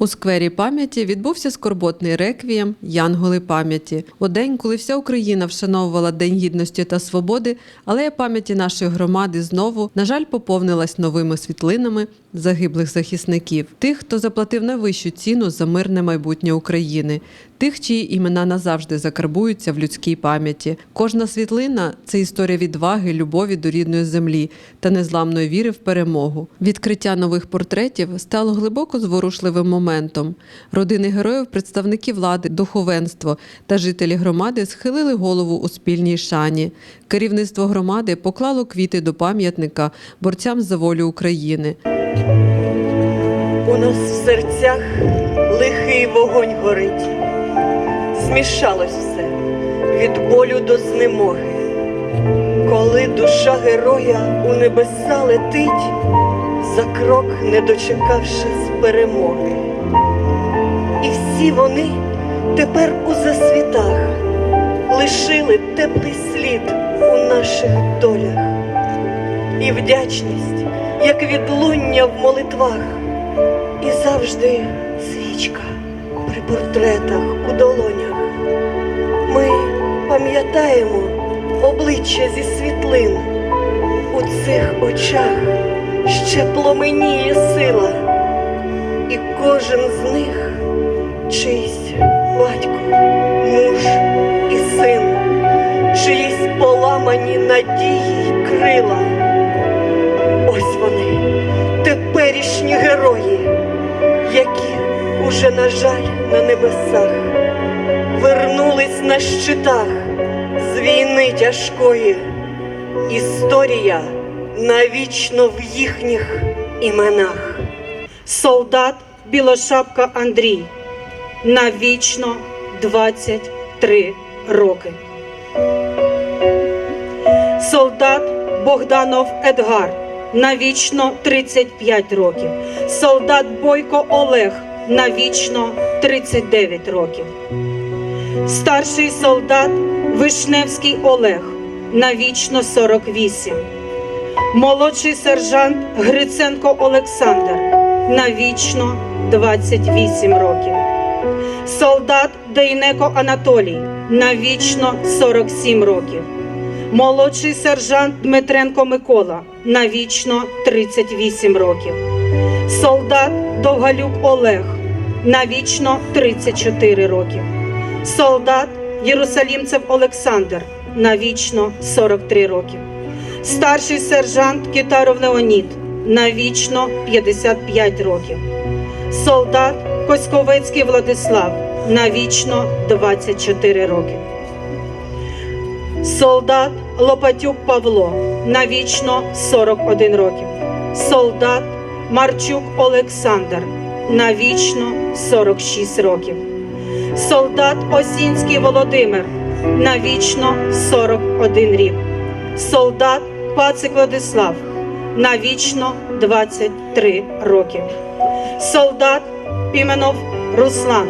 У сквері пам'яті відбувся скорботний реквієм Янголи пам'яті. У день, коли вся Україна вшановувала День гідності та свободи, алея пам'яті нашої громади знову, на жаль, поповнилась новими світлинами загиблих захисників, тих, хто заплатив найвищу ціну за мирне майбутнє України, тих, чиї імена назавжди закарбуються в людській пам'яті. Кожна світлина це історія відваги, любові до рідної землі та незламної віри в перемогу. Відкриття нових портретів стало глибоко зворушливим моментом. Родини героїв, представники влади, духовенство та жителі громади схилили голову у спільній шані. Керівництво громади поклало квіти до пам'ятника борцям за волю України. У нас в серцях лихий вогонь горить, змішалось все від болю до знемоги. Коли душа героя у небеса летить, за крок не дочекавши з перемоги. І всі вони тепер у засвітах лишили теплий слід у наших долях. І вдячність, як відлуння в молитвах, і завжди свічка при портретах у долонях. Ми пам'ятаємо обличчя зі світлин. У цих очах ще пломеніє сила, і кожен з них чийсь батько, муж і син, чиїсь поламані надії й крила. Ось вони, теперішні герої, які уже, на жаль, на небесах вернулись на щитах з війни тяжкої. Історія навічно в їхніх іменах. Солдат Білошапка Андрій. Навічно 23 роки. Солдат Богданов Едгар. Навічно 35 років. Солдат Бойко Олег. Навічно 39 років. Старший солдат Вишневський Олег. Навічно 48. Молодший сержант Гриценко Олександр навічно 28 років. Солдат Дейнеко Анатолій навічно 47 років. Молодший сержант Дмитренко Микола навічно 38 років. Солдат Довгалюк Олег навічно 34 років. Солдат Єрусалімцев Олександр навічно 43 років. Старший сержант Китаров Леонід навічно 55 років. Солдат Коськовецький Владислав навічно 24 роки. Солдат Лопатюк Павло навічно 41 років. Солдат Марчук Олександр навічно 46 років. Солдат Осінський Володимир навічно 41 рік. Солдат Пацик Владислав навічно 23 роки. Солдат Піменов Руслан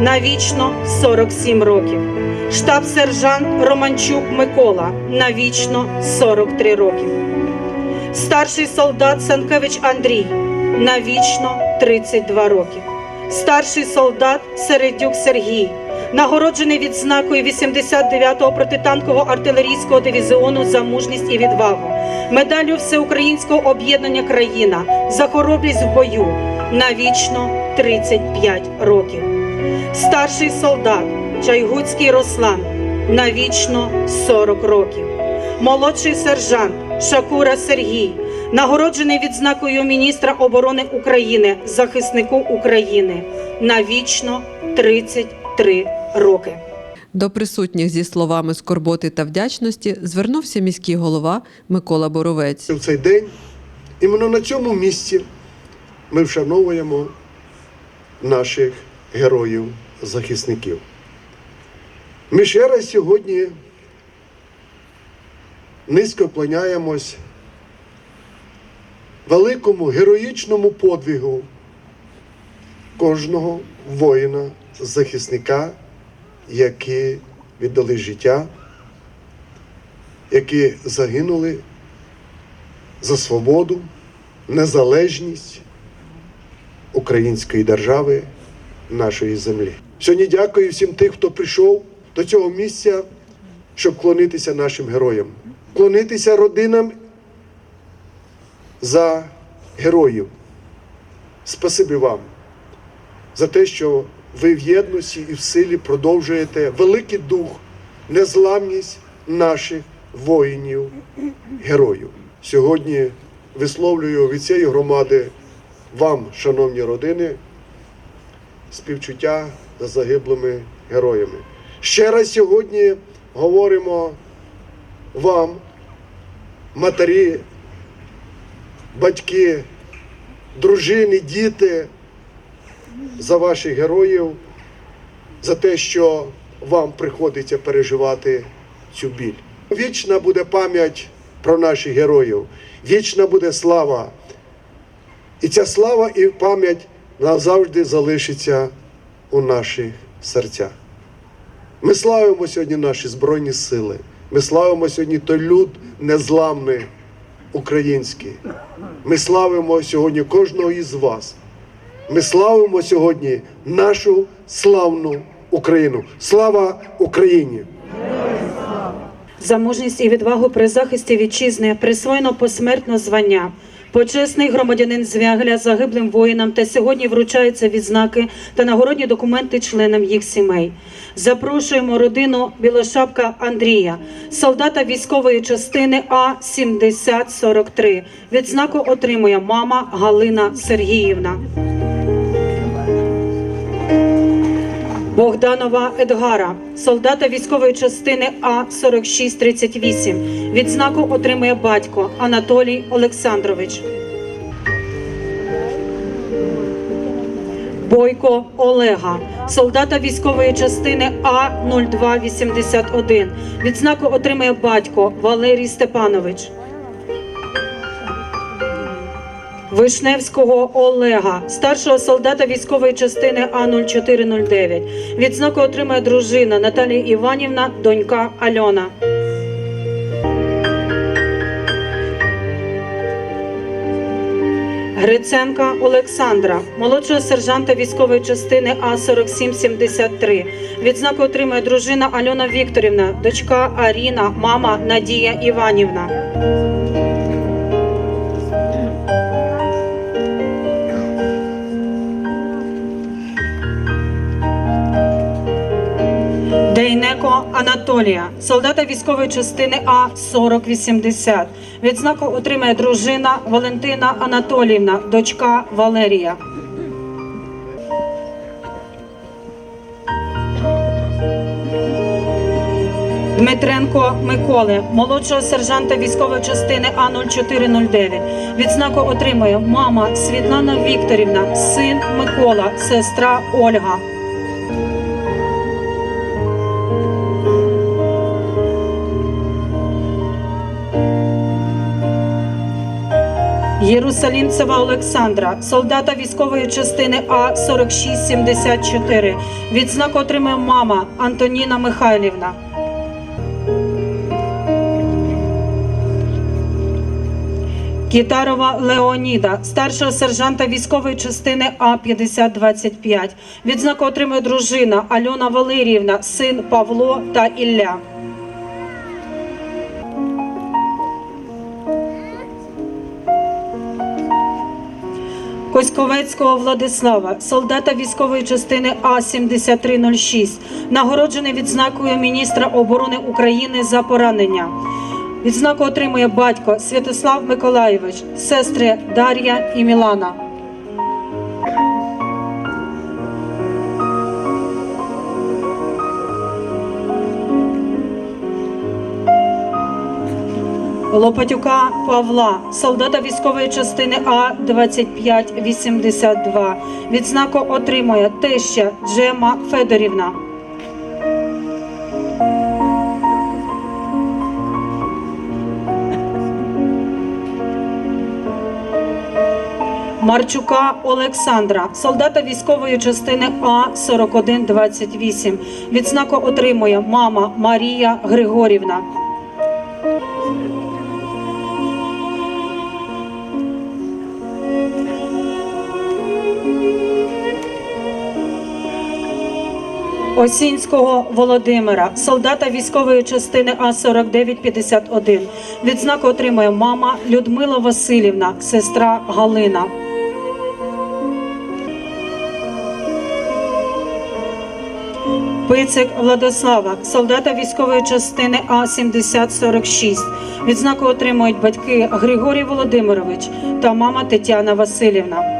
навічно 47 років. Штаб-сержант Романчук Микола навічно 43 роки. Старший солдат Санкевич Андрій навічно 32 роки. Старший солдат Середюк Сергій нагороджений відзнакою 89-го протитанкового артилерійського дивізіону за мужність і відвагу, медаллю Всеукраїнського об'єднання країна за хоробрість в бою навічно 35 років. Старший солдат Чайгуцький Руслан навічно 40 років. Молодший сержант Шакура Сергій, нагороджений відзнакою міністра оборони України, захиснику України навічно 33 роки. До присутніх зі словами скорботи та вдячності звернувся міський голова Микола Боровець. В цей день іменно на цьому місці ми вшановуємо наших героїв-захисників. Ми ще раз сьогодні низько вклоняємось великому героїчному подвигу кожного воїна, захисника, які віддали життя, які загинули за свободу, незалежність української держави, нашої землі. Сьогодні дякую всім тим, хто прийшов до цього місця, щоб клонитися нашим героям, клонитися родинам за героїв. Спасибі вам за те, що ви в єдності і в силі продовжуєте великий дух, незламність наших воїнів, героїв. Сьогодні висловлюю від цієї громади вам, шановні родини, співчуття за загиблими героями. Ще раз сьогодні говоримо вам, матері, батьки, дружини, діти, за ваших героїв, за те, що вам приходиться переживати цю біль. Вічна буде пам'ять про наших героїв, вічна буде слава. І ця слава і пам'ять назавжди залишиться у наших серцях. Ми славимо сьогодні наші Збройні сили. Ми славимо сьогодні той люд незламний український. Ми славимо сьогодні кожного із вас. Ми славимо сьогодні нашу славну Україну. Слава Україні! За мужність і відвагу при захисті вітчизни присвоєно посмертно звання. Почесний громадянин звягля загиблим воїнам та сьогодні вручаються відзнаки та нагородні документи членам їх сімей. Запрошуємо родину Білошапка Андрія, солдата військової частини А 7043 Відзнаку отримує мама Галина Сергіївна. Богданова Едгара, солдата військової частини А 4638 Відзнаку отримує батько Анатолій Олександрович. Бойко Олега, солдата військової частини А 0281 Відзнаку отримує батько Валерій Степанович. Вишневського Олега, старшого солдата військової частини А0409. Відзнаку отримує дружина Наталія Іванівна, донька Альона. Гриценка Олександра, молодшого сержанта військової частини А4773. Відзнаку отримує дружина Альона Вікторівна, дочка Аріна, мама Надія Іванівна. Анатолія, солдата військової частини А 4080. Відзнаку отримає дружина Валентина Анатоліївна, дочка Валерія. Дмитренко Миколи, молодшого сержанта військової частини А0409. Відзнаку отримує мама Світлана Вікторівна, син Микола, сестра Ольга. Єрусалімцева Олександра, солдата військової частини А 4674. Відзнаку отримує мама Антоніна Михайлівна. Кітарова Леоніда, старшого сержанта військової частини А 5025. Відзнаку отримує дружина Альона Валеріївна, син Павло та Ілля. Коськовецького Владислава, солдата військової частини А 7306 нагороджений відзнакою міністра оборони України за поранення. Відзнаку отримує батько Святослав Миколаєвич, сестри Дар'я і Мілана. Лопатюка Павла, солдата військової частини А 2582. Відзнаку отримує теща Джема Федорівна. Марчука Олександра, солдата військової частини А 4128. Відзнаку отримує мама Марія Григорівна. Осінського Володимира, солдата військової частини А 4951 Відзнаку отримує мама Людмила Васильівна, сестра Галина. Пицик Владислава, солдата військової частини А 7046 Відзнаку отримують батьки Григорій Володимирович та мама Тетяна Васильівна.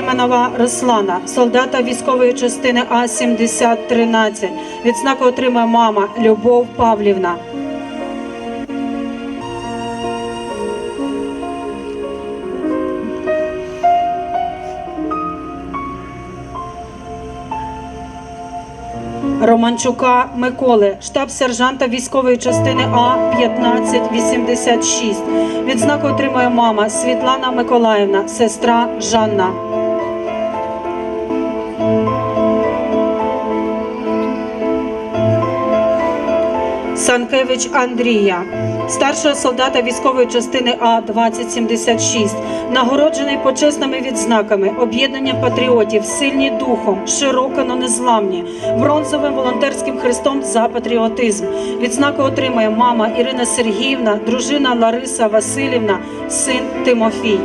Піменова Руслана, солдата військової частини А 7013 Відзнаку отримує мама Любов Павлівна. Романчука Миколи, штаб-сержанта військової частини А 1586 Відзнаку отримує мама Світлана Миколаївна, сестра Жанна. Санкевич Андрія, старшого солдата військової частини А 2076 нагороджений почесними відзнаками об'єднання патріотів, сильні духом, широко, но незламні, бронзовим волонтерським хрестом за патріотизм. Відзнаку отримує мама Ірина Сергіївна, дружина Лариса Васильівна, син Тимофій.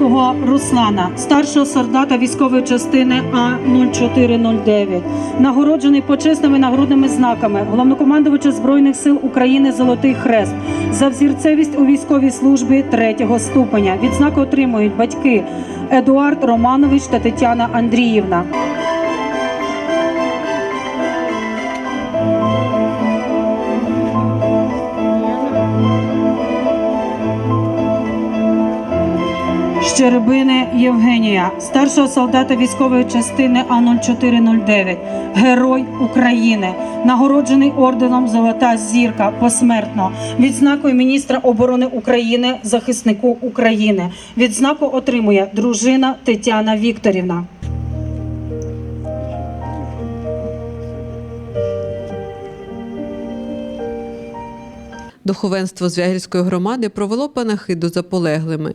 Чайгуцького Руслана, старшого солдата військової частини А 0409 нагороджений почесними нагрудними знаками головнокомандувача збройних сил України Золотий Хрест за взірцевість у військовій службі третього ступеня. Відзнаку отримують батьки Едуард Романович та Тетяна Андріївна. Щербини Євгенія, старшого солдата військової частини А0409, Герой України, нагороджений орденом Золота зірка посмертно, відзнакою міністра оборони України, захиснику України. Відзнаку отримує дружина Тетяна Вікторівна. Духовенство Звягільської громади провело панахиду за полеглими.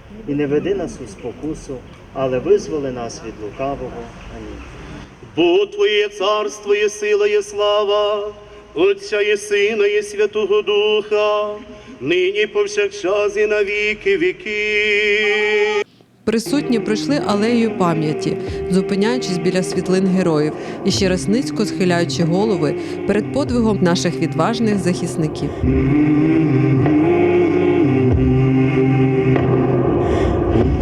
І не веди нас у спокусу, але визволи нас від лукавого. Амінь. Бо Твоє царство є сила, є слава, Отця і Сина, і Святого Духа, нині повсякчас і на віки віки. Присутні пройшли алеєю пам'яті, зупиняючись біля світлин героїв і ще раз низько схиляючи голови перед подвигом наших відважних захисників.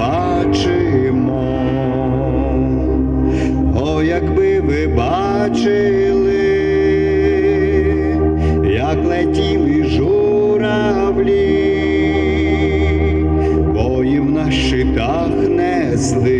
не пробачимо. О, якби ви бачили, як летіли журавлі, боїв на щитах несли,